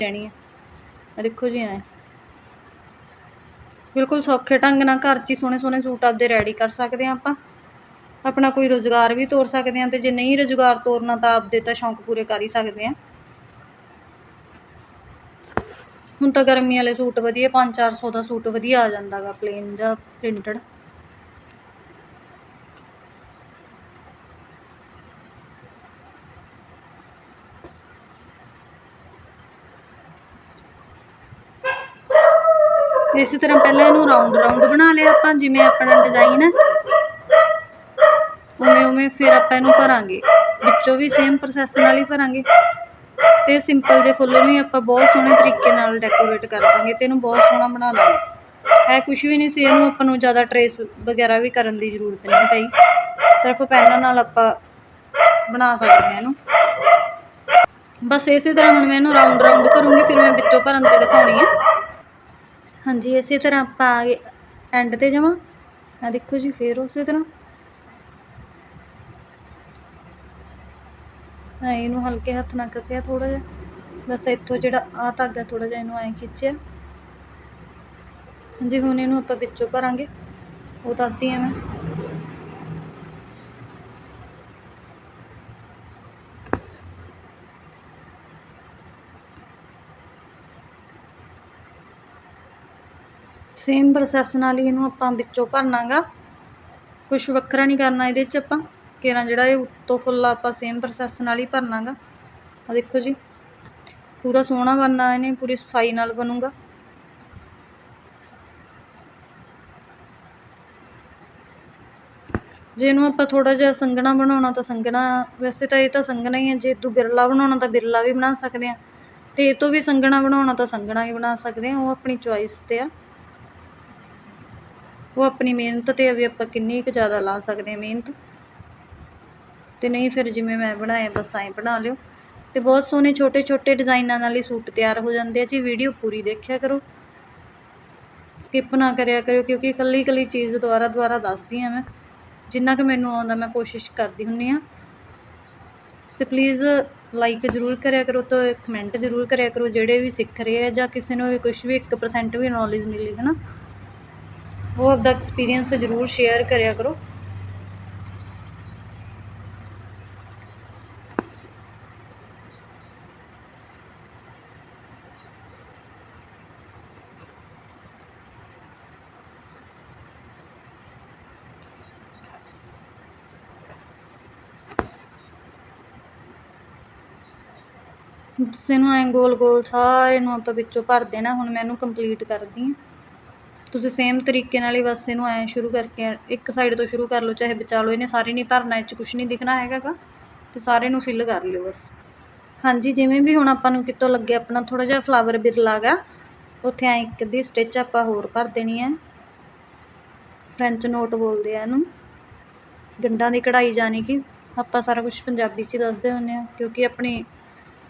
ਰਹਿਣੀ ਹੈ ਆ ਦੇਖੋ ਜੀ ਐ। ਬਿਲਕੁਲ ਸੌਖੇ ਢੰਗ ਨਾਲ ਘਰ 'ਚ ਹੀ ਸੋਹਣੇ ਸੋਹਣੇ ਸੂਟ ਆਪਦੇ ਰੈਡੀ ਕਰ ਸਕਦੇ ਹਾਂ ਆਪਾਂ। ਆਪਣਾ ਕੋਈ ਰੁਜ਼ਗਾਰ ਵੀ ਤੋਰ ਸਕਦੇ ਹਾਂ ਤੇ ਜੇ ਨਹੀਂ ਰੁਜ਼ਗਾਰ ਤੋਰਨਾ ਤਾਂ ਆਪਦੇ ਤਾਂ ਸ਼ੌਂਕ ਪੂਰੇ ਕਰ ਹੀ ਸਕਦੇ ਹਾਂ। ਹੁਣ ਤਾਂ ਗਰਮੀ ਵਾਲੇ ਸੂਟ ਵਧੀਆ 5-400 ਦਾ ਸੂਟ ਵਧੀਆ ਆ ਜਾਂਦਾਗਾ ਪਲੇਨ ਜਾਂ ਪ੍ਰਿੰਟਡ ਇਸੇ ਤਰ੍ਹਾਂ ਪਹਿਲਾਂ ਇਹਨੂੰ ਰਾਉਂਡ ਰਾਉਂਡ ਬਣਾ ਲਿਆ ਆਪਾਂ, ਜਿਵੇਂ ਆਪਣਾ ਡਿਜ਼ਾਈਨ ਹੈ। ਉਵੇਂ ਉਵੇਂ ਫਿਰ ਆਪਾਂ ਇਹਨੂੰ ਭਰਾਂਗੇ। ਵਿੱਚੋਂ ਵੀ ਸੇਮ ਪ੍ਰੋਸੈਸ ਨਾਲ ਹੀ ਭਰਾਂਗੇ। ਤੇ ਸਿੰਪਲ ਜੇ ਫੁੱਲ ਨੂੰ ਹੀ ਆਪਾਂ ਬਹੁਤ ਸੋਹਣੇ ਤਰੀਕੇ ਨਾਲ ਡੈਕੋਰੇਟ ਕਰ ਦਾਂਗੇ ਤੇ ਇਹਨੂੰ ਬਹੁਤ ਸੋਹਣਾ ਬਣਾ ਦਾਂਗੇ। ਇਹ ਕੁਝ ਵੀ ਨਹੀਂ ਸੀ, ਇਹਨੂੰ ਆਪਾਂ ਨੂੰ ਜ਼ਿਆਦਾ ਟਰੇਸ ਵਗੈਰਾ ਵੀ ਕਰਨ ਦੀ ਜ਼ਰੂਰਤ ਨਹੀਂ ਪਈ। ਸਿਰਫ ਪੈਨਾਂ ਨਾਲ ਆਪਾਂ ਬਣਾ ਸਕਦੇ ਹਾਂ ਇਹਨੂੰ। ਬਸ ਇਸੇ ਤਰ੍ਹਾਂ ਹੁਣ ਮੈਂ ਇਹਨੂੰ ਰਾਉਂਡ ਰਾਉਂਡ ਕਰੂੰਗੀ, ਫਿਰ ਮੈਂ ਵਿੱਚੋਂ ਭਰਨ ਤੇ ਦਿਖਾਉਣੀ ਹੈ। ਹਾਂਜੀ, ਇਸੇ ਤਰ੍ਹਾਂ ਆਪਾਂ ਆ ਗਏ ਐਂਡ ਤੇ ਜਾਵਾਂ। ਆ ਦੇਖੋ ਜੀ, ਫੇਰ ਉਸੇ ਤਰ੍ਹਾਂ। ਹਾਂ ਇਹਨੂੰ ਹਲਕੇ ਹੱਥ ਨਾਲ ਕਸਿਆ ਥੋੜਾ ਜਿਹਾ। ਬਸ ਇੱਥੋਂ ਜਿਹੜਾ ਆ ਧਾਗਾ ਥੋੜਾ ਜਿਹਾ ਇਹਨੂੰ ਐਂ ਖਿੱਚਿਆ। ਹਾਂਜੀ, ਹੁਣ ਇਹਨੂੰ ਆਪਾਂ ਵਿੱਚੋਂ ਭਰਾਂਗੇ। ਉਹ ਦੱਸਦੀ ਆ ਮੈਂ। ਸੇਮ ਪ੍ਰੋਸੈਸ ਨਾਲ ਹੀ ਇਹਨੂੰ ਆਪਾਂ ਵਿੱਚੋਂ ਭਰਨਾਗਾ। ਕੁਝ ਵੱਖਰਾ ਨਹੀਂ ਕਰਨਾ ਇਹਦੇ 'ਚ ਆਪਾਂ। ਕੇਰਾਂ ਜਿਹੜਾ ਇਹ ਉੱਤੋਂ ਫੁੱਲ ਆਪਾਂ ਸੇਮ ਪ੍ਰੋਸੈਸ ਨਾਲ ਹੀ ਭਰਨਾਗਾ। ਆ ਦੇਖੋ ਜੀ, ਪੂਰਾ ਸੋਹਣਾ ਬਣਨਾ ਇਹਨੇ, ਪੂਰੀ ਸਫ਼ਾਈ ਨਾਲ ਬਣੂਗਾ। ਜੇ ਇਹਨੂੰ ਆਪਾਂ ਥੋੜਾ ਜਿਹਾ ਸੰਘਣਾ ਬਣਾਉਣਾ ਤਾਂ ਸੰਘਣਾ, ਵੈਸੇ ਤਾਂ ਇਹ ਤਾਂ ਸੰਘਣਾ ਹੀ ਹੈ। ਜੇ ਤੂੰ ਬਿਰਲਾ ਬਣਾਉਣਾ ਤਾਂ ਬਿਰਲਾ ਵੀ ਬਣਾ ਸਕਦੇ ਆ। ਤੇ ਇਹ ਤੋਂ ਵੀ ਸੰਘਣਾ ਬਣਾਉਣਾ ਤਾਂ ਸੰਘਣਾ ਹੀ ਬਣਾ ਸਕਦੇ ਆ। ਉਹ ਆਪਣੀ ਚੁਆਇਸ ਤੇ ਆ। ਉਹ ਆਪਣੀ ਮਿਹਨਤ ਤੇ ਆ ਵੀ ਆਪਾਂ ਕਿੰਨੀ ਕੁ ਜ਼ਿਆਦਾ ਲਾ ਸਕਦੇ ਹਾਂ ਮਿਹਨਤ। ਤੇ ਨਹੀਂ ਫਿਰ ਜਿਵੇਂ ਮੈਂ ਬਣਾਇਆ ਬਸ ਐਂ ਬਣਾ ਲਿਓ। ਤੇ ਬਹੁਤ ਸੋਹਣੇ ਛੋਟੇ ਛੋਟੇ ਡਿਜ਼ਾਈਨਾਂ ਨਾਲ ਹੀ ਸੂਟ ਤਿਆਰ ਹੋ ਜਾਂਦੇ ਆ ਜੀ। ਵੀਡੀਓ ਪੂਰੀ ਦੇਖਿਆ ਕਰੋ। ਸਕਿਪ ਨਾ ਕਰਿਆ ਕਰਿਓ ਕਿਉਂਕਿ ਇਕੱਲੀ ਇਕੱਲੀ ਚੀਜ਼ ਦੁਬਾਰਾ ਦੁਬਾਰਾ ਦੱਸਦੀ ਆ ਮੈਂ। ਜਿੰਨਾ ਕਿ ਮੈਨੂੰ ਆਉਂਦਾ ਮੈਂ ਕੋਸ਼ਿਸ਼ ਕਰਦੀ ਹੁੰਨੀ ਆ ਤੇ ਪਲੀਜ਼ ਲਾਈਕ ਜ਼ਰੂਰ ਕਰਿਆ ਕਰੋ ਤੇ ਕਮੈਂਟ ਜ਼ਰੂਰ ਕਰਿਆ ਕਰੋ। ਜਿਹੜੇ ਵੀ ਸਿੱਖ ਰਹੇ ਆ ਜਾਂ ਕਿਸੇ ਨੂੰ ਵੀ ਕੁਝ ਵੀ 1% ਵੀ ਨੌਲੇਜ ਮਿਲੀ ਹੈ ਨਾ ਉਹ ਆਪਦਾ ਐਕਸਪੀਰੀਅੰਸ ਜ਼ਰੂਰ ਸ਼ੇਅਰ ਕਰਿਆ ਕਰੋ। ਤੁਸੀਂ ਨੂੰ ਐਂ ਗੋਲ ਗੋਲ ਸਾਰੇ ਨੂੰ ਆਪਾਂ ਵਿੱਚੋਂ ਭਰ ਦੇਣਾ, ਹੁਣ ਮੈਂ ਇਹਨੂੰ ਕੰਪਲੀਟ ਕਰਦੀ ਹਾਂ। ਤੁਸੀਂ ਸੇਮ ਤਰੀਕੇ ਨਾਲ ਹੀ ਬਸ ਇਹਨੂੰ ਐਂ ਸ਼ੁਰੂ ਕਰਕੇ ਇੱਕ ਸਾਈਡ ਤੋਂ ਸ਼ੁਰੂ ਕਰ ਲਓ, ਚਾਹੇ ਬਚਾ ਲਓ, ਇਹਨੇ ਸਾਰੇ ਨਹੀਂ ਭਰਨਾ, ਇਹ 'ਚ ਕੁਝ ਨਹੀਂ ਦਿਖਣਾ ਹੈਗਾ ਗਾ ਤੇ ਸਾਰੇ ਨੂੰ ਫਿਲ ਕਰ ਲਿਓ ਬਸ। ਹਾਂਜੀ, ਜਿਵੇਂ ਵੀ ਹੁਣ ਆਪਾਂ ਨੂੰ ਕਿਤੋਂ ਲੱਗੇ ਆਪਣਾ ਥੋੜਾ ਜਿਹਾ ਫਲਾਵਰ ਬਿਰਲਾ ਗਾ, ਉੱਥੇ ਐਂ ਇੱਕ ਅੱਧੀ ਸਟਿਚ ਆਪਾਂ ਹੋਰ ਭਰ ਦੇਣੀ ਹੈ ਫ੍ਰੈਂਚ ਨੋਟ ਬੋਲਦੇ ਆ ਇਹਨੂੰ। ਗੰਡਾਂ ਦੀ ਕਢਾਈ ਜਾਣੀ ਕਿ ਆਪਾਂ ਸਾਰਾ ਕੁਝ ਪੰਜਾਬੀ 'ਚ ਹੀ ਦੱਸਦੇ ਹੁੰਦੇ ਆ, ਕਿਉਂਕਿ ਆਪਣੀ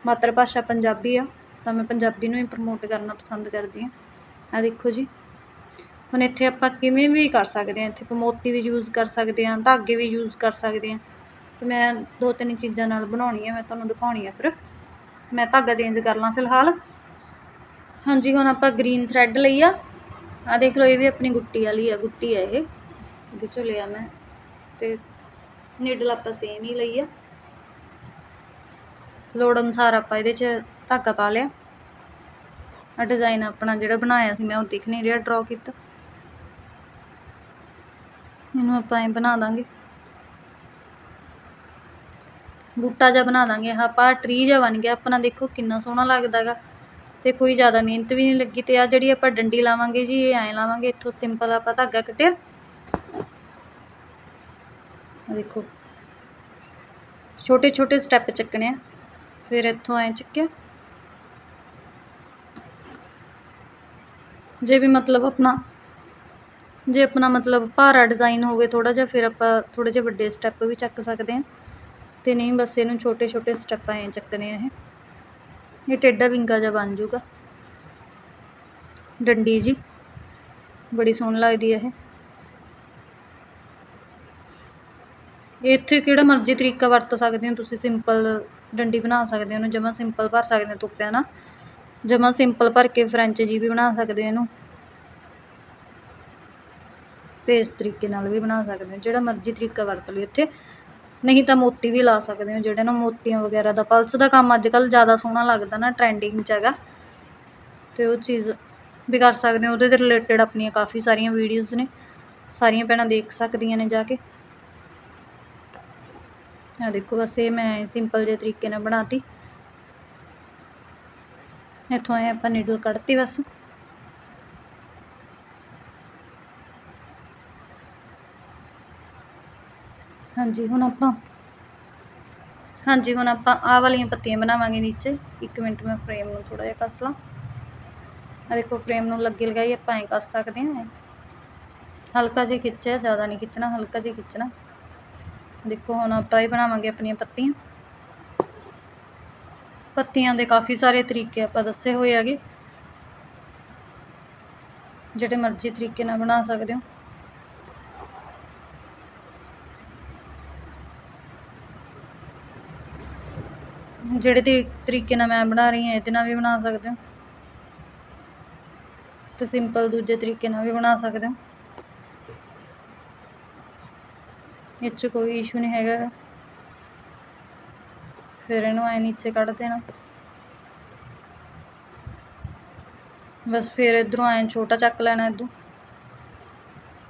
ਮਾਤਰ ਭਾਸ਼ਾ ਪੰਜਾਬੀ ਆ, ਤਾਂ ਮੈਂ ਪੰਜਾਬੀ ਨੂੰ ਹੀ ਪ੍ਰਮੋਟ ਕਰਨਾ ਪਸੰਦ ਕਰਦੀ ਹਾਂ ਆ ਦੇਖੋ ਜੀ। ਹੁਣ ਇੱਥੇ ਆਪਾਂ ਕਿਵੇਂ ਵੀ ਕਰ ਸਕਦੇ ਹਾਂ, ਇੱਥੇ ਆਪਾਂ ਮੋਤੀ ਵੀ ਯੂਜ਼ ਕਰ ਸਕਦੇ ਹਾਂ, ਧਾਗੇ ਵੀ ਯੂਜ਼ ਕਰ ਸਕਦੇ ਹਾਂ। ਤੇ ਮੈਂ ਦੋ ਤਿੰਨ ਚੀਜ਼ਾਂ ਨਾਲ ਬਣਾਉਣੀ ਹੈ ਮੈਂ ਤੁਹਾਨੂੰ ਦਿਖਾਉਣੀ ਹੈ ਫਿਰ। ਮੈਂ ਧਾਗਾ ਚੇਂਜ ਕਰ ਲਾਂ ਫਿਲਹਾਲ। ਹਾਂਜੀ, ਹੁਣ ਆਪਾਂ ਗ੍ਰੀਨ ਥਰੈਡ ਲਈ ਆ। ਆ ਦੇਖ ਲਓ, ਇਹ ਵੀ ਆਪਣੀ ਗੁੱਟੀ ਵਾਲੀ ਆ, ਗੁੱਟੀ ਆ ਇਹ। ਇਹਦੇ ਚੋਂ ਲਿਆ ਮੈਂ। ਤੇ ਨੀਡਲ ਆਪਾਂ ਸੇਮ ਹੀ ਲਈ ਆ। ਲੋੜ ਅਨੁਸਾਰ ਆਪਾਂ ਇਹਦੇ 'ਚ ਧਾਗਾ ਪਾ ਲਿਆ। ਆ ਡਿਜ਼ਾਈਨ ਆਪਣਾ ਜਿਹੜਾ ਬਣਾਇਆ ਸੀ, ਮੈਂ ਉਹ ਦਿਖ ਨਹੀਂ ਰਿਹਾ ਡਰਾ ਕੀਤਾ। ਇਹਨੂੰ ਆਪਾਂ ਐਂ ਬਣਾ ਦਾਂਗੇ। ਬੂਟਾ ਜਿਹਾ ਬਣਾ ਦਾਂਗੇ। ਆਪਾਂ ਟਰੀ ਜਿਹਾ ਬਣ ਗਿਆ। ਆਪਣਾ ਦੇਖੋ ਕਿੰਨਾ ਸੋਹਣਾ ਲੱਗਦਾਗਾ। ਤੇ ਕੋਈ ਜ਼ਿਆਦਾ ਮਿਹਨਤ ਵੀ ਨਹੀਂ ਲੱਗੀ। ਤੇ ਆ ਜਿਹੜੀ ਆਪਾਂ ਡੰਡੀ ਲਾਵਾਂਗੇ ਜੀ, ਇਹ ਐਂ ਲਾਵਾਂਗੇ। ਇੱਥੋਂ ਸਿੰਪਲ ਆਪਾਂ ਧਾਗਾ ਕੱਟਿਆ ਦੇਖੋ। ਛੋਟੇ ਛੋਟੇ ਸਟੈਪ ਚੱਕਣੇ ਆ। ਫਿਰ ਇੱਥੋਂ ਐਂ ਚੱਕਿਆ। ਜੇ ਵੀ ਮਤਲਬ ਆਪਣਾ ਜੇ ਆਪਣਾ ਮਤਲਬ ਭਾਰਾ ਡਿਜ਼ਾਈਨ ਹੋਵੇ ਥੋੜਾ ਜਿਹਾ, ਫਿਰ ਆਪਾਂ ਥੋੜੇ ਜਿਹੇ ਵੱਡੇ ਸਟੈਪ ਵੀ ਚੱਕ ਸਕਦੇ ਹਾਂ। ਤੇ ਨਹੀਂ, ਬਸ ਇਹਨੂੰ ਛੋਟੇ ਛੋਟੇ ਸਟੈਪਾਂ ਐਂ ਚੱਕਣੇ ਇਹ। ਇਹ ਟੇਡਾ ਵਿੰਗਾ ਜਿਹਾ ਬਣ ਜਾਊਗਾ। ਡੰਡੀ ਜੀ, ਬੜੀ ਸੋਹਣੀ ਲੱਗਦੀ ਹੈ ਇਹ। ਇੱਥੇ ਕਿਹੜਾ ਮਰਜ਼ੀ ਤਰੀਕਾ ਵਰਤ ਸਕਦੇ ਹੋ ਤੁਸੀਂ ਸਿੰਪਲ ਡੰਡੀ ਬਣਾ ਸਕਦੇ ਹੋ ਉਹਨੂੰ ਜਮਾਂ ਸਿੰਪਲ ਭਰ ਸਕਦੇ ਹੋ ਤੁੱਪਿਆਂ ਨਾਲ। ਜਮਾ ਸਿੰਪਲ ਭਰ ਕੇ ਫਰੈਂਚ ਜੀ ਵੀ ਬਣਾ ਸਕਦੇ ਹੋ ਇਹਨੂੰ। ਤੇ ਇਸ ਤਰੀਕੇ ਨਾਲ ਵੀ ਬਣਾ ਸਕਦੇ ਹੋ, ਜਿਹੜਾ ਮਰਜ਼ੀ ਤਰੀਕਾ ਵਰਤ ਲਓ ਇੱਥੇ। ਨਹੀਂ ਤਾਂ ਮੋਤੀ ਵੀ ਲਾ ਸਕਦੇ ਹੋ, ਜਿਹੜੇ ਨਾ ਮੋਤੀਆਂ ਵਗੈਰਾ ਦਾ ਪਲਸ ਦਾ ਕੰਮ ਅੱਜ ਕੱਲ੍ਹ ਜ਼ਿਆਦਾ ਸੋਹਣਾ ਲੱਗਦਾ ਨਾ ਟਰੈਂਡਿੰਗ 'ਚ ਹੈਗਾ। ਤੇ ਉਹ ਚੀਜ਼ ਵੀ ਕਰ ਸਕਦੇ ਹੋ, ਉਹਦੇ ਦੇ ਰਿਲੇਟਡ ਆਪਣੀਆਂ ਕਾਫੀ ਸਾਰੀਆਂ ਵੀਡੀਓਜ਼ ਨੇ। ਸਾਰੀਆਂ ਭੈਣਾਂ ਦੇਖ ਸਕਦੀਆਂ ਨੇ ਜਾ ਕੇ। ਆ ਦੇਖੋ, ਬਸ ਇਹ ਮੈਂ ਸਿੰਪਲ ਜਿਹੇ ਤਰੀਕੇ ਨਾਲ ਬਣਾਤੀ। ਇੱਥੋਂ ਆਏ ਆਪਾਂ ਨੀਡਲ ਕੱਢਤੀ ਬਸ। ਹਾਂਜੀ, ਹੁਣ ਆਪਾਂ ਹਾਂਜੀ, ਹੁਣ ਆਪਾਂ ਆਹ ਵਾਲੀਆਂ ਪੱਤੀਆਂ ਬਣਾਵਾਂਗੇ ਨੀਚੇ। ਇੱਕ ਮਿੰਟ ਮੈਂ ਫਰੇਮ ਨੂੰ ਥੋੜਾ ਜਿਹਾ ਕੱਸ ਲਾਂ। ਆ ਦੇਖੋ ਫਰੇਮ ਨੂੰ ਲੱਗੇ ਲਗਾਈ ਆਪਾਂ ਐਂ ਕੱਸ ਸਕਦੇ ਹਾਂ। ਹਲਕਾ ਜਿਹਾ ਖਿੱਚਿਆ, ਜ਼ਿਆਦਾ ਨਹੀਂ ਖਿੱਚਣਾ, ਹਲਕਾ ਜਿਹਾ ਖਿੱਚਣਾ। ਦੇਖੋ, ਹੁਣ ਆਪਾਂ ਇਹ ਬਣਾਵਾਂਗੇ ਆਪਣੀਆਂ ਪੱਤੀਆਂ। ਪੱਤੀਆਂ ਦੇ ਕਾਫੀ ਸਾਰੇ ਤਰੀਕੇ ਆਪਾਂ ਦੱਸੇ ਹੋਏ ਹੈਗੇ। ਜਿਹੜੇ ਮਰਜ਼ੀ ਤਰੀਕੇ ਨਾਲ ਬਣਾ ਸਕਦੇ ਹੋ। ਜਿਹੜੇ ਤੇ ਤਰੀਕੇ ਨਾਲ ਮੈਂ ਬਣਾ ਰਹੀ ਹਾਂ, ਇਹਦੇ ਨਾਲ ਵੀ ਬਣਾ ਸਕਦੇ ਹੋ। ਤੇ ਸਿੰਪਲ ਦੂਜੇ ਤਰੀਕੇ ਨਾਲ ਵੀ ਬਣਾ ਸਕਦੇ ਹੋ। ਇਹ 'ਚ ਕੋਈ ਇਸ਼ੂ ਨਹੀਂ ਹੈਗਾ। ਫਿਰ ਇਹਨੂੰ ਐ ਨੀਚੇ ਕੱਢ ਦੇਣਾ। ਬਸ ਫਿਰ ਇਧਰੋਂ ਐ ਛੋਟਾ ਚੱਕ ਲੈਣਾ ਇਦੋਂ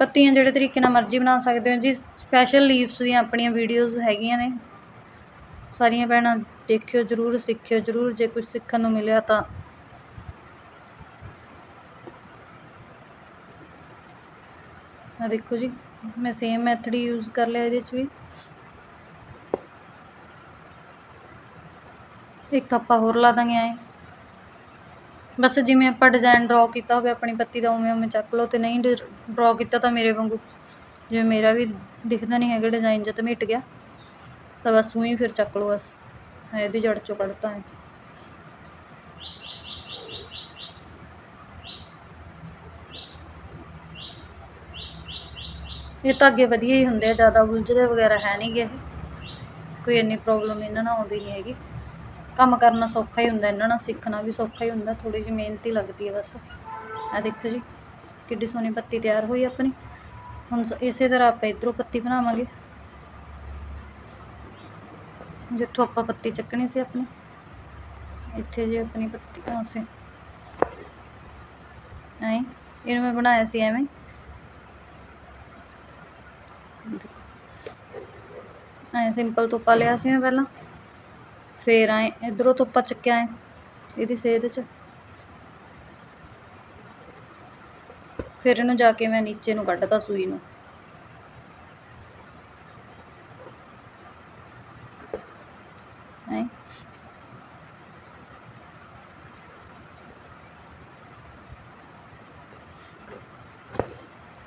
ਪੱਤੀਆਂ ਜਿਹੜੇ ਤਰੀਕੇ ਨਾਲ ਮਰਜ਼ੀ ਬਣਾ ਸਕਦੇ ਹੋ ਜੀ। ਸਪੈਸ਼ਲ ਲੀਵਸ ਦੀਆਂ ਆਪਣੀਆਂ ਵੀਡੀਓਜ਼ ਹੈਗੀਆਂ ਨੇ। ਸਾਰੀਆਂ ਭੈਣਾਂ ਦੇਖਿਓ ਜਰੂਰ, ਸਿੱਖਿਓ ਜਰੂਰ, ਜੇ ਕੁਝ ਸਿੱਖਣ ਨੂੰ ਮਿਲਿਆ ਤਾਂ। ਆ ਦੇਖੋ ਜੀ, ਮੈਂ ਸੇਮ ਮੈਥਡ ਹੀ ਯੂਜ਼ ਕਰ ਲਿਆ ਇਹਦੇ 'ਚ ਵੀ। ਇੱਕ ਆਪਾਂ ਹੋਰ ਲਾ ਦਾਂਗੇ ਐ। ਬਸ ਜਿਵੇਂ ਆਪਾਂ ਡਿਜ਼ਾਈਨ ਡਰਾ ਕੀਤਾ ਹੋਵੇ, ਆਪਣੀ ਪੱਤੀ ਦਾ ਉਵੇਂ ਉਵੇਂ ਚੱਕ ਲਓ ਤੇ ਨਹੀਂ ਡਰਾ ਕੀਤਾ ਤਾਂ ਮੇਰੇ ਵਾਂਗੂ। ਜਿਵੇਂ ਮੇਰਾ ਵੀ ਦਿਖਦਾ ਨਹੀਂ ਹੈਗਾ ਡਿਜ਼ਾਈਨ ਜਦ ਮਿਟ ਗਿਆ। ਤਾਂ ਬਸ ਉਹੀ ਫਿਰ ਚੱਕ ਲਓ ਬਸ। ਇਹਦੀ ਜੜ ਚੋਂ ਕੱਢਤਾ ਹੈ ਇਹ ਧਾਗੇ ਵਧੀਆ ਹੀ ਹੁੰਦੇ ਆ, ਜ਼ਿਆਦਾ ਉਲਝਦੇ ਵਗੈਰਾ ਹੈ ਨਹੀਂਗੇ ਇਹ। ਕੋਈ ਇੰਨੀ ਪ੍ਰੋਬਲਮ ਇਹਨਾਂ ਨਾਲ ਆਉਂਦੀ ਨਹੀਂ ਹੈਗੀ। ਕੰਮ ਕਰਨਾ ਸੌਖਾ ਹੀ ਹੁੰਦਾ, ਇਹਨਾਂ ਨਾਲ ਸਿੱਖਣਾ ਵੀ ਸੌਖਾ ਹੀ ਹੁੰਦਾ ਥੋੜੀ ਜਿਹੀ ਮਿਹਨਤ ਹੀ ਲੱਗਦੀ ਹੈ ਬਸ। ਆ ਦੇਖੋ ਜੀ, ਕਿੱਡੀ ਸੋਹਣੀ ਪੱਤੀ ਤਿਆਰ ਹੋਈ ਆਪਣੀ। ਹੁਣ ਇਸੇ ਤਰ੍ਹਾਂ ਆਪਾਂ ਇਧਰੋਂ ਪੱਤੀ ਬਣਾਵਾਂਗੇ। ਜਿੱਥੋਂ ਆਪਾਂ ਪੱਤੀ ਚੱਕਣੀ ਸੀ ਆਪਣੀ। ਇੱਥੇ ਜੇ ਆਪਣੀ ਪੱਤੀ ਆਸੇ ਐ, ਇਹਨੂੰ ਮੈਂ ਬਣਾਇਆ ਸੀ ਐਵੇਂ। ਐ ਸਿੰਪਲ ਤੋਪਾ ਲਿਆ ਸੀ ਮੈਂ ਪਹਿਲਾਂ। ਫੇਰ ਐਂ, ਇਧਰੋਂ ਤੋਪਾ ਚੱਕਿਆ ਐ, ਇਹਦੀ ਸੇਧ 'ਚ। ਫਿਰ ਇਹਨੂੰ ਜਾ ਕੇ ਮੈਂ ਨੀਚੇ ਨੂੰ ਕੱਢਦਾ ਸੂਈ ਨੂੰ ਹੈ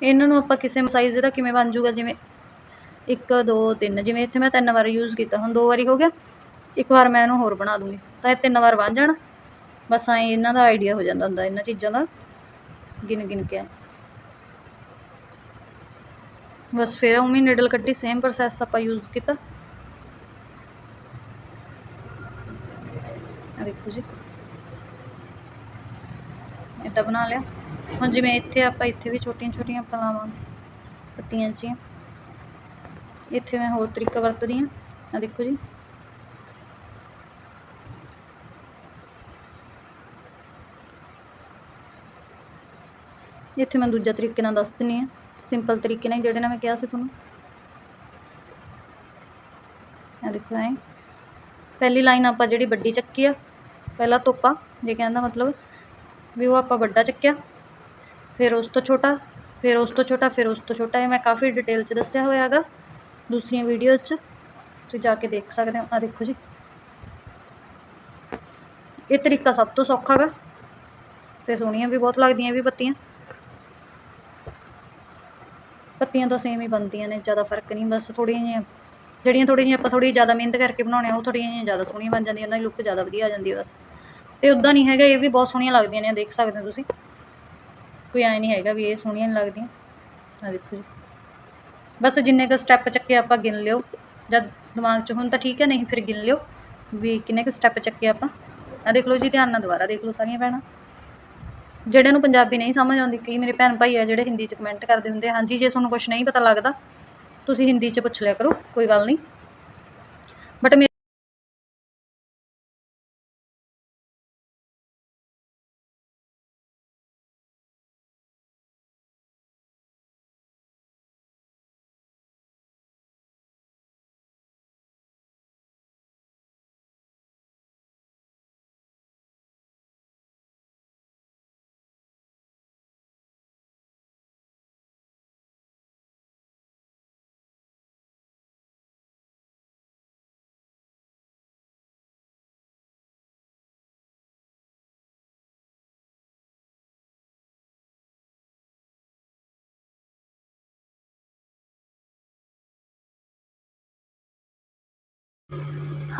ਇਹਨਾਂ ਨੂੰ ਆਪਾਂ ਕਿਸੇ ਸਾਈਜ਼ ਦਾ ਕਿਵੇਂ ਬਣ ਜਾਊਗਾ? ਜਿਵੇਂ 1 2 3 ਜਿਵੇਂ ਇੱਥੇ ਮੈਂ ਤਿੰਨ ਵਾਰ ਯੂਜ਼ ਕੀਤਾ, ਹੁਣ ਦੋ ਵਾਰੀ ਹੋ ਗਿਆ। ਇੱਕ ਵਾਰ ਮੈਂ ਇਹਨੂੰ ਹੋਰ ਬਣਾ ਦੂੰਗੀ। ਤਾਂ ਇਹ ਤਿੰਨ ਵਾਰ ਬਣ ਜਾਣਾ। ਬਸ ਐ ਇਹਨਾਂ ਦਾ ਆਈਡੀਆ ਹੋ ਜਾਂਦਾ ਹੁੰਦਾ, ਇਹਨਾਂ ਚੀਜ਼ਾਂ ਦਾ। ਗਿਣ ਗਿਣ ਕੇ। ਬਸ ਫਿਰ ਉਵੇਂ ਨਿਡਲ ਕੱਢੀ ਸੇਮ ਪ੍ਰੋਸੈਸ ਆਪਾਂ ਯੂਜ਼ ਕੀਤਾ। ਆ ਦੇਖੋ ਜੀ। ਇਹ ਤਾਂ ਬਣਾ ਲਿਆ। ਹੁਣ ਜਿਵੇਂ ਇੱਥੇ ਆਪਾਂ ਇੱਥੇ ਵੀ ਛੋਟੀਆਂ ਛੋਟੀਆਂ ਆਪਾਂ ਲਾਵਾਂਗੇ ਪੱਤੀਆਂ ਜੀ ਇੱਥੇ ਮੈਂ ਹੋਰ ਤਰੀਕਾ ਵਰਤਦੀ ਹਾਂ। ਆ ਦੇਖੋ ਜੀ। ਇੱਥੇ ਮੈਂ ਦੂਜਾ ਤਰੀਕੇ ਨਾਲ ਦੱਸ ਦਿੰਨੀ ਆ ਸਿੰਪਲ ਤਰੀਕੇ ਨਾਲ ਜਿਹੜੇ ਨਾਲ ਮੈਂ ਕਿਹਾ ਸੀ ਤੁਹਾਨੂੰ। ਆ ਦੇਖੋ ਐ। ਪਹਿਲੀ ਲਾਈਨ ਆਪਾਂ ਜਿਹੜੀ ਵੱਡੀ ਚੱਕੀ ਆ, ਪਹਿਲਾ ਤੋਪਾ, ਜੇ ਕਹਿੰਦਾ ਮਤਲਬ ਵੀ ਉਹ ਆਪਾਂ ਵੱਡਾ ਚੱਕਿਆ। ਫਿਰ ਉਸ ਤੋਂ ਛੋਟਾ, ਫਿਰ ਉਸ ਤੋਂ ਛੋਟਾ, ਫਿਰ ਉਸ ਤੋਂ ਛੋਟਾ, ਇਹ ਮੈਂ ਕਾਫੀ ਡਿਟੇਲ 'ਚ ਦੱਸਿਆ ਹੋਇਆ ਹੈਗਾ। ਦੂਸਰੀਆਂ ਵੀਡੀਓ 'ਚ ਤੁਸੀਂ ਜਾ ਕੇ ਦੇਖ ਸਕਦੇ ਹੋ। ਆ ਦੇਖੋ ਜੀ। ਇਹ ਤਰੀਕਾ ਸਭ ਤੋਂ ਸੌਖਾ ਹੈਗਾ। ਤੇ ਸੋਹਣੀਆਂ ਵੀ ਬਹੁਤ ਲੱਗਦੀਆਂ ਵੀ ਪੱਤੀਆਂ। ਪੱਤੀਆਂ ਤਾਂ ਸੇਮ ਹੀ ਬਣਦੀਆਂ ਨੇ, ਜ਼ਿਆਦਾ ਫ਼ਰਕ ਨਹੀਂ, ਬਸ ਥੋੜੀਆਂ ਜਿਹੀਆਂ, ਜਿਹੜੀਆਂ ਥੋੜ੍ਹੀਆਂ ਜਿਹੀਆਂ ਆਪਾਂ ਥੋੜ੍ਹੀ ਜ਼ਿਆਦਾ ਮਿਹਨਤ ਕਰਕੇ ਬਣਾਉਣੇ ਉਹ ਥੋੜ੍ਹੀਆਂ ਜਿਹੀਆਂ ਜ਼ਿਆਦਾ ਸੋਹਣੀਆਂ ਬਣ ਜਾਂਦੀਆਂ, ਉਹਨਾਂ ਦੀ ਲੁੱਕ ਜ਼ਿਆਦਾ ਵਧੀਆ ਆ ਜਾਂਦੀ ਹੈ ਬਸ। ਤੇ ਉਦਾਂ ਨਹੀਂ ਹੈਗਾ, ਇਹ ਵੀ ਬਹੁਤ ਸੋਹਣੀਆਂ ਲੱਗਦੀਆਂ ਨੇ, ਦੇਖ ਸਕਦੇ ਹੋ ਤੁਸੀਂ। ਕੋਈ ਐ ਨਹੀਂ ਹੈਗਾ ਵੀ ਇਹ ਸੋਹਣੀਆਂ ਨਹੀਂ ਲੱਗਦੀਆਂ। ਆ ਦੇਖੋ ਜੀ। ਬਸ ਜਿੰਨੇ ਕ ਸਟੈਪ ਚੱਕੇ ਆਪਾਂ ਗਿਣ ਲਿਓ। ਜਦ ਦਿਮਾਗ 'ਚ ਹੁਣ ਤਾਂ ਠੀਕ ਹੈ, ਨਹੀਂ ਫਿਰ ਗਿਣ ਲਿਓ ਵੀ ਕਿੰਨੇ ਕ ਸਟੈਪ ਚੱਕੇ ਆਪਾਂ। ਆ ਦੇਖ ਲਓ ਜੀ, ਧਿਆਨ ਨਾਲ ਦੁਬਾਰਾ ਦੇਖ ਲਓ ਸਾਰੀਆਂ ਭੈਣਾਂ। ਜਿਹੜਿਆਂ ਨੂੰ ਪੰਜਾਬੀ ਨਹੀਂ ਸਮਝ ਆਉਂਦੀ, ਕਈ ਮੇਰੇ ਭੈਣ ਭਾਈ ਆ ਜਿਹੜੇ ਹਿੰਦੀ 'ਚ ਕਮੈਂਟ ਕਰਦੇ ਹੁੰਦੇ ਹਾਂਜੀ ਜੇ ਤੁਹਾਨੂੰ ਕੁਝ ਨਹੀਂ ਪਤਾ ਲੱਗਦਾ, ਤੁਸੀਂ ਹਿੰਦੀ 'ਚ ਪੁੱਛ ਲਿਆ ਕਰੋ, ਕੋਈ ਗੱਲ ਨਹੀਂ। ਬਟ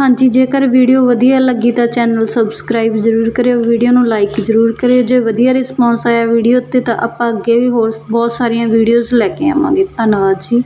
ਹਾਂਜੀ, ਜੇਕਰ ਵੀਡੀਓ ਵਧੀਆ ਲੱਗੀ ਤਾਂ ਚੈਨਲ ਸਬਸਕ੍ਰਾਈਬ ਜ਼ਰੂਰ ਕਰਿਓ, ਵੀਡੀਓ ਨੂੰ ਲਾਈਕ ਜ਼ਰੂਰ ਕਰਿਓ। ਜੇ ਵਧੀਆ ਰਿਸਪੌਂਸ ਆਇਆ ਵੀਡੀਓ 'ਤੇ ਤਾਂ ਆਪਾਂ ਅੱਗੇ ਵੀ ਹੋਰ ਬਹੁਤ ਸਾਰੀਆਂ ਵੀਡੀਓਜ਼ ਲੈ ਕੇ ਆਵਾਂਗੇ। ਧੰਨਵਾਦ ਜੀ।